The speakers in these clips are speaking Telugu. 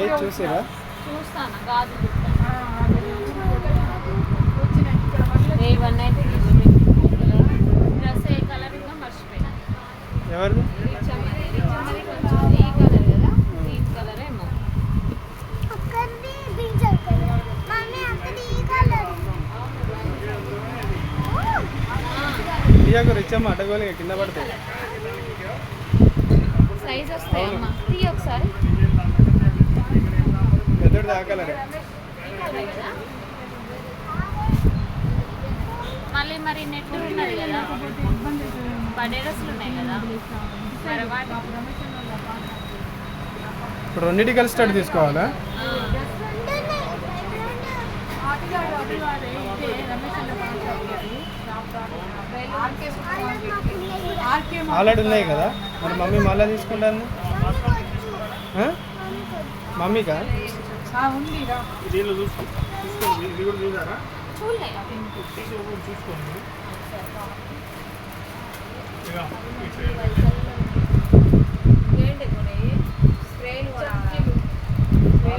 ఏ చూసిరా? చూస్తాను? గాజులు ఇవన్నీ అయితే డ్రెస్ ఏ కలర్ ఉందో మర్చిపోయినా. ఎవరిది? ఇయ్యకు రిచ్చమ్మ అడ్డగోలుగా కింద పడతాయి. సైజ్ వస్తాయి అమ్మ తీయ ఒకసారి. కదా మళ్ళీ మరి నెట్ ఉన్నది కదా. ఉన్నాయి కదా. ఇప్పుడు రెండింటి కలిసి స్టార్ట్ తీసుకోవాలా? ఆల్రెడీ ఉన్నాయి కదా. మరి మమ్మీ మళ్ళీ తీసుకుంటాను మమ్మీకా? దీనిలో చూసుకో. చూసుకోండి. ఇది కూడా చూసారా?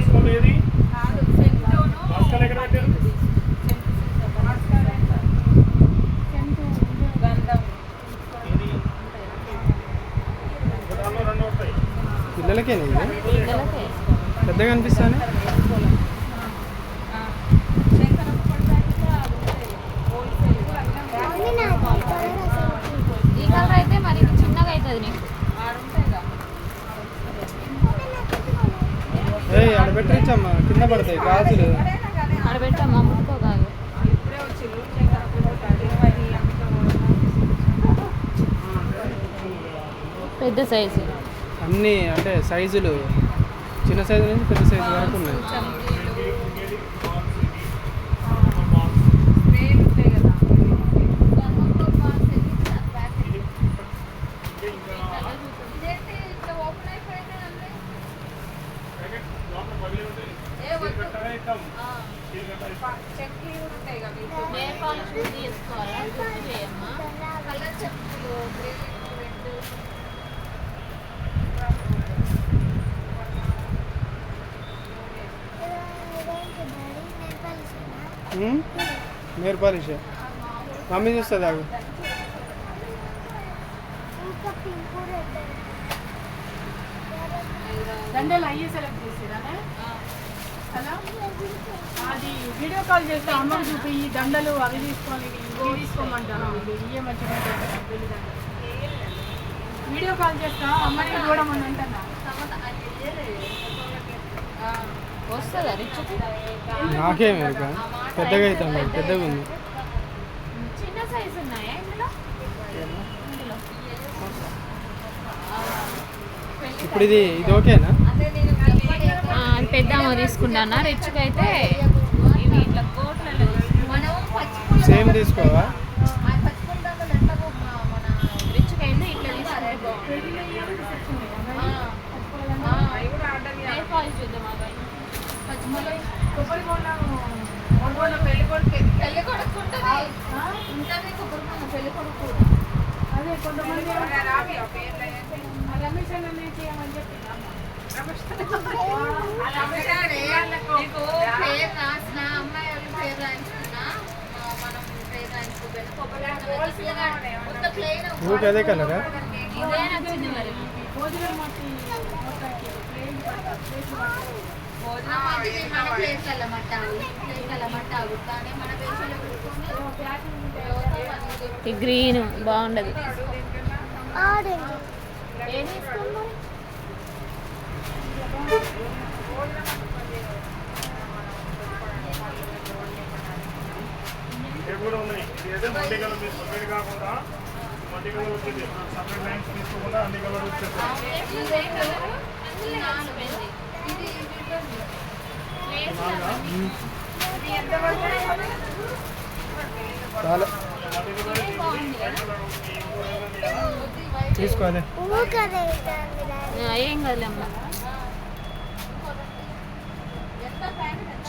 చూసుకోండి. ఏది? రాసుకోండి ఎక్కడ పెట్టారు? పిల్లలకేనా. పెద్దగా అనిపిస్తాను మమ్మీ నాకు ఈ కలర్ అసలు ఈ కలర్ అయితే మరి ఇది చిన్నగా అవుతుంది నీకు ఏ ఆడ పెట్టరిచ్చమ్మ కింద పడతాయి గాజులు ముట్టుకోగాదు పెద్ద సైజు. అన్నీ అంటే సైజులు. చిన్న సైజు నుంచి పెద్ద సైజు వరకు ఉన్నాయి. ఇది కట్టగా ఇస్తాం nail polish colour red polish mummy చూస్తుంది రెడ్ దండలు అయ్యే సెలెక్ట్ చేసిరానే హలో అది వీడియో కాల్ చేస్తే అమ్మకి చూపి ఈ దండలు అవి తీసుకొని ఇవి తీసుకోమంటాను. మంచిగా. వీడియో కాల్ చేస్తా అమ్మని చూడమని అంటున్నా. వస్తుందా నాకేం ఎరుక పెద్దగా పెద్దగా ఉంది. చిన్న సైజు ఉన్నాయా ఇందులో? ఇందులో ఇప్పుడు ఇది ఇది ఓకేనా? ఆ, అది పెద్ద అమ్మ తీసుకుంటానా రిచ్కి అయితే ఇవి ఇట్లా కోట్లలో సేమ్ తీసుకోవా రిచ్కి అయితే ఇట్లా పెళ్ళి కొడుకు పెళ్ళి కొడుకు అదే కొంతమంది ఆ రమేష్ అన్న చేయమని చెప్పింది ఊరికి అదే కలరా? గ్రీన్ బాగుండదు ఆరెంజ్ ఏం తీసుకున్నాం ఇవి కూడా ఉన్నాయి ఇది అయితే మల్టీ కలర్ మీరు సపరేట్ కాకుండా మల్టీ కలర్ వచ్చింది సపరేట్ లైన్స్ తీసుకోకుండా అన్ని కలర్ వచ్చేస్తాయి చాలా తీసుకో అదే ఊకరే ఏం కదలేమ్మా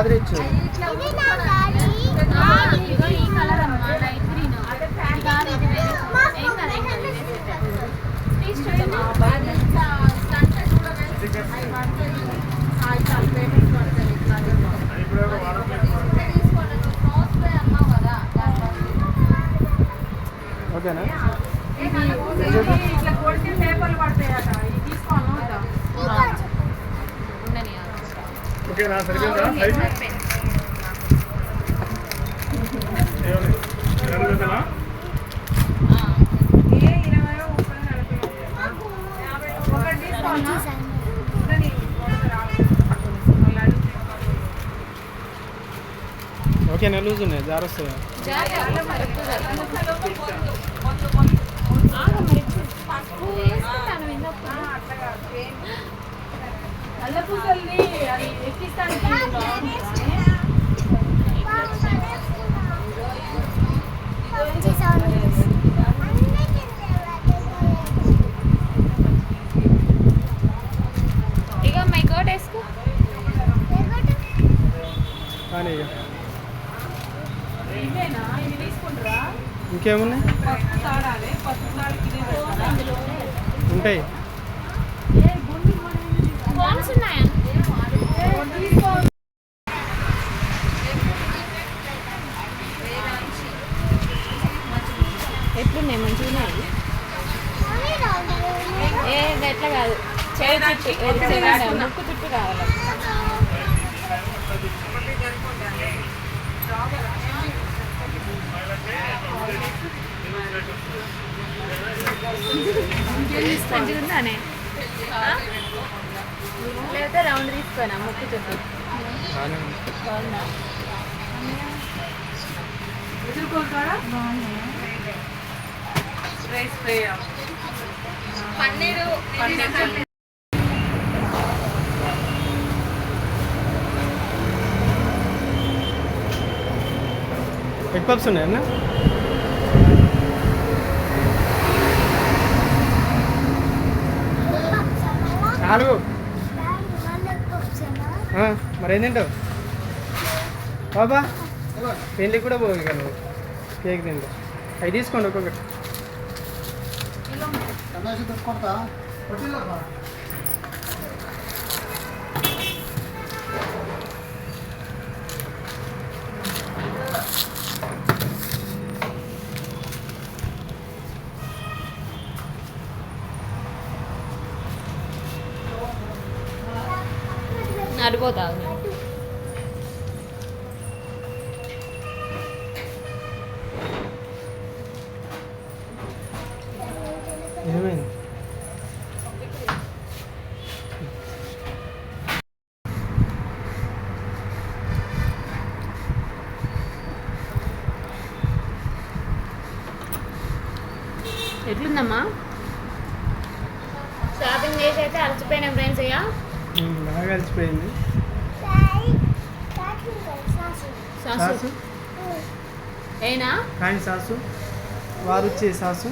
ఆదరించు. ఓకేనా? ఇట్లా కొడితే పేపర్లు పడతాయట ఇది ఓకేనా ఓకేనా లూజ్ ఉన్నాయి. సౌండ్ అన్నీ ఇక మై కోట్ వేసుకో. కానీ ఇక ఇవేనా ఇవి తీసుకుంటారా ఇంకేమున్నాయి? ఉంటాయి. ఎట్లున్నాయి? మంచిగా ఏ ఎట్లా కాదు. చుట్టూ కాదు, ముక్కు చుట్టూ కావాలి? మంచిగా ఉందానే లేకపోతే రౌండ్ తీసుకోనా ముక్కు చుట్టూ బాగుందా ఎదుర్కొంటారా రైస్ పన్నీరు ఎగ్ పప్స్ ఉన్నాయన్నా? నాలుగు. మరి ఏం తింటావు? బాబా పెళ్ళికి కూడా ఇక నువ్వు. కేక్ తింటావు అవి తీసుకోండి ఒక్కొక్కటి. అడిపోతావు ఏమైంది? ఎట్లుందమ్మా? షాపింగ్ చేసి అయితే అలసిపోయినా ఫ్రెండ్స్ ఇక. ఉమ్, బాగా కలిసిపోయింది. సాసు. సాసు ఏనా? కాని సాసు వారు వచ్చే సాసు.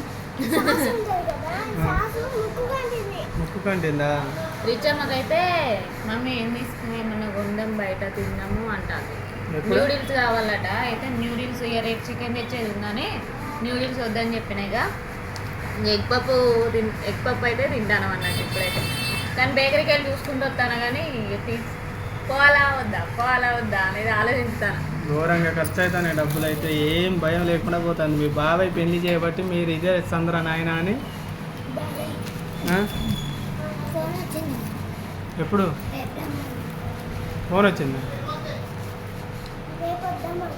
ముక్కు కంటిందా? రిచమ్మకైతే మమ్మీ ఏం తీసుకుని ఏమన్నా కొందాం బయట తిందాము అంటారు న్యూడిల్స్ కావాలట. అయితే న్యూడిల్స్ ఇక రేపు చికెన్ తెచ్చేది ఉందని న్యూడిల్స్ వద్దని చెప్పినాయిగా ఎగ్ పప్పు తిన్ ఎగ్ పప్పు అయితే తింటాను అన్నట్టు ఇప్పుడైతే. కానీ బేకరీకి వెళ్ళి చూసుకుంటూ వస్తాను కానీ ఇక తీసి పోవాలా వద్దా? పోవాలా వద్దా అనేది ఆలోచిస్తాను. ఘోరంగా ఖర్చు డబ్బులు అయితే ఏం భయం లేకుండా పోతుంది. మీ బాబాయ్ పెళ్ళి చేయబట్టి మీరు ఇదే సంద్ర నాయన అని. ఆ? ఫోన్ వచ్చింది ఎప్పుడు? ఫోన్ వచ్చింది రేపు వద్దామా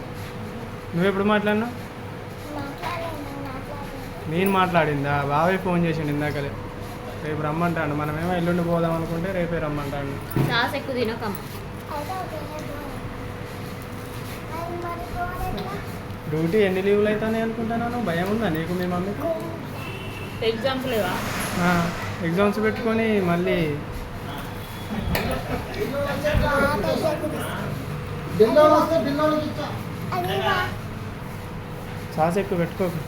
నువ్వు ఎప్పుడు మాట్లాడినావు? మాట్లాడండి మాట్లాడండి నేను మాట్లాడిందా? బాబాయ్ ఫోన్ చేసిండు ఇందాకలే. రేపు రమ్మంటాడు. మనమేమో ఎల్లుండి పోదాం అనుకుంటే రేపే రమ్మంటాడు. సాస్ ఎక్కువ తినకమ్మ. డ్యూటీ ఎన్ని లీవ్లు అవుతాయి అనుకుంటున్నాను భయం ఉందా నీకు మీ మమ్మీకి? ఎగ్జాంపుల్ ఇవా ఎగ్జామ్స్ పెట్టుకొని మళ్ళీ సాస్ ఎక్కువ పెట్టుకోకు